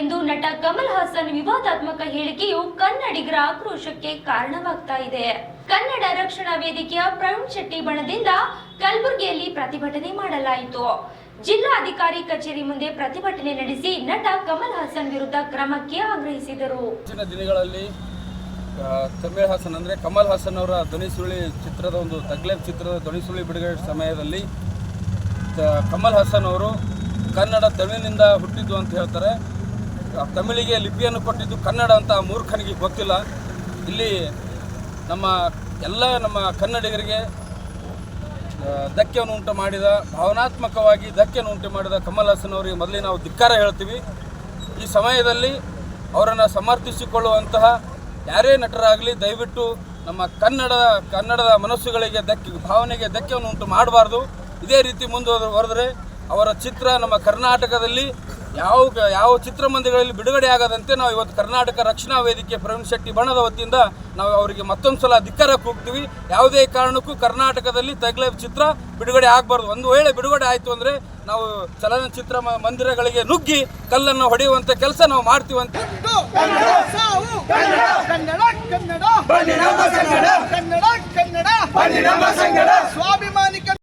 ಎಂದು ನಟ ಕಮಲ್ ಹಾಸನ್ ವಿವಾದಾತ್ಮಕ ಹೇಳಿಕೆಯು ಕನ್ನಡಿಗರ ಆಕ್ರೋಶಕ್ಕೆ ಕಾರಣವಾಗ್ತಾ ಇದೆ. ಕನ್ನಡ ರಕ್ಷಣಾ ವೇದಿಕೆಯ ಪ್ರವೀಣ್ ಶೆಟ್ಟಿ ಬಣದಿಂದ ಕಲಬುರಗಿಯಲ್ಲಿ ಪ್ರತಿಭಟನೆ ಮಾಡಲಾಯಿತು. ಜಿಲ್ಲಾಧಿಕಾರಿ ಕಚೇರಿ ಮುಂದೆ ಪ್ರತಿಭಟನೆ ನಡೆಸಿ ನಟ ಕಮಲ್ ಹಾಸನ್ ವಿರುದ್ಧ ಕ್ರಮಕ್ಕೆ ಆಗ್ರಹಿಸಿದರು. ದಿನಗಳಲ್ಲಿ ಕಮಲ್ ಹಾಸನ್ ಅಂದರೆ ಕಮಲ್ ಹಾಸನ್ ಅವರ ಧ್ವನಿಸುಳಿ ಚಿತ್ರದ ಒಂದು ತಗ್ಲೇಬ್ ಚಿತ್ರದ ಧ್ವನಿಸುಳಿ ಬಿಡುಗಡೆ ಸಮಯದಲ್ಲಿ ಕಮಲ್ ಹಾಸನ್ ಅವರು ಕನ್ನಡ ತಮಿಳಿನಿಂದ ಹುಟ್ಟಿದ್ದು ಅಂತ ಹೇಳ್ತಾರೆ. ತಮಿಳಿಗೆ ಲಿಪಿಯನ್ನು ಕೊಟ್ಟಿದ್ದು ಕನ್ನಡ ಅಂತ ಮೂರ್ಖನಿಗೆ ಗೊತ್ತಿಲ್ಲ. ಇಲ್ಲಿ ನಮ್ಮ ಎಲ್ಲ ನಮ್ಮ ಕನ್ನಡಿಗರಿಗೆ ಧಕ್ಕೆಯನ್ನು ಉಂಟು ಮಾಡಿದ, ಭಾವನಾತ್ಮಕವಾಗಿ ಧಕ್ಕೆಯನ್ನು ಉಂಟು ಮಾಡಿದ ಕಮಲ್ ಹಾಸನ್ ಅವರಿಗೆ ಮೊದಲೇ ನಾವು ಧಿಕ್ಕಾರ ಹೇಳ್ತೀವಿ. ಈ ಸಮಯದಲ್ಲಿ ಅವರನ್ನು ಸಮರ್ಥಿಸಿಕೊಳ್ಳುವಂತಹ ಯಾರೇ ನಟರಾಗಲಿ, ದಯವಿಟ್ಟು ನಮ್ಮ ಕನ್ನಡ, ಕನ್ನಡದ ಮನಸ್ಸುಗಳಿಗೆ ಧಕ್ಕೆ, ಭಾವನೆಗೆ ಧಕ್ಕೆಯನ್ನು ಉಂಟು ಮಾಡಬಾರ್ದು. ಇದೇ ರೀತಿ ಮುಂದುವರೆದರೆ ಅವರ ಚಿತ್ರ ನಮ್ಮ ಕರ್ನಾಟಕದಲ್ಲಿ ಯಾವ ಯಾವ ಚಿತ್ರಮಂದಿರಗಳಲ್ಲಿ ಬಿಡುಗಡೆ ಆಗದಂತೆ ನಾವು ಇವತ್ತು ಕರ್ನಾಟಕ ರಕ್ಷಣಾ ವೇದಿಕೆ ಪ್ರವೀಣ್ ಶೆಟ್ಟಿ ಬಣದ ವತಿಯಿಂದ ನಾವು ಅವರಿಗೆ ಮತ್ತೊಂದು ಸಲ ಧಿಕ್ಕಾರ ಕೂಗ್ತೀವಿ ಯಾವುದೇ ಕಾರಣಕ್ಕೂ ಕರ್ನಾಟಕದಲ್ಲಿ ತಗ್ಲೆ ಚಿತ್ರ ಬಿಡುಗಡೆ ಆಗಬಾರ್ದು. ಒಂದು ವೇಳೆ ಬಿಡುಗಡೆ ಆಯಿತು ಅಂದರೆ ನಾವು ಚಲನಚಿತ್ರ ಮ- ಮಂದಿರಗಳಿಗೆ ನುಗ್ಗಿ ಕಲ್ಲನ್ನು ಹೊಡೆಯುವಂಥ ಕೆಲಸ ನಾವು ಮಾಡ್ತೀವಂತೆ ಅಂತ. ಕನ್ನಡ ಸಾವು. ಕನ್ನಡ ಕನ್ನಡ. ಕನ್ನಡ ಕನ್ನಡ. ಕನ್ನಡ ಕನ್ನಡ ಸ್ವಾಭಿಮಾನಿ ಕನ್ನಡ.